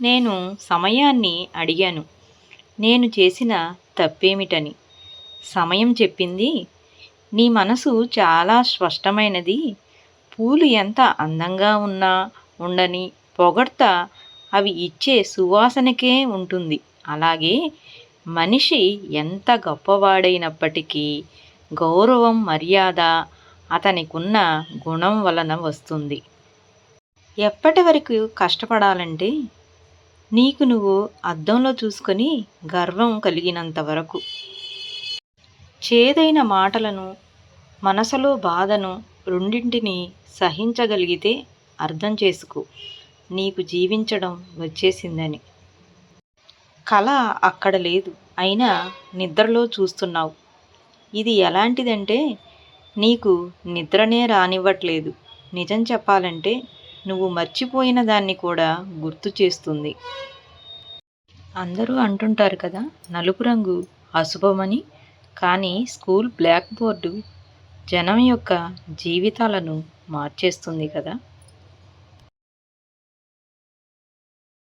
నేను సమయాన్ని అడిగాను. నేను చేసిన తప్పేమిటని. సమయం చెప్పింది నీ మనసు చాలా స్పష్టమైనది పూలు ఎంత అందంగా ఉన్నా ఉండని పొగడ్త అవి ఇచ్చే సువాసనకే ఉంటుంది. అలాగే మనిషి ఎంత గొప్పవాడైనప్పటికీ గౌరవం మర్యాద అతనికున్న గుణం వలన వస్తుంది. ఎప్పటి వరకు కష్టపడాలంటే నీకు నువ్వు అద్దంలో చూసుకొని గర్వం కలిగినంత వరకు. చేదైన మాటలను మనసులో బాధను రెండింటిని సహించగలిగితే అర్థం చేసుకో. నీకు జీవించడం వచ్చేసిందని. కళ అక్కడ లేదు. అయినా నిద్రలో చూస్తున్నావు. ఇది ఎలాంటిదంటే నీకు నిద్రనే రానివ్వట్లేదు. నిజం చెప్పాలంటే నువ్వు మర్చిపోయిన దాన్ని కూడా గుర్తు చేస్తుంది. అందరూ అంటుంటారు కదా నలుపు రంగు అశుభమని. కానీ స్కూల్ బ్లాక్ బోర్డు జనం యొక్క జీవితాలను మార్చేస్తుంది కదా.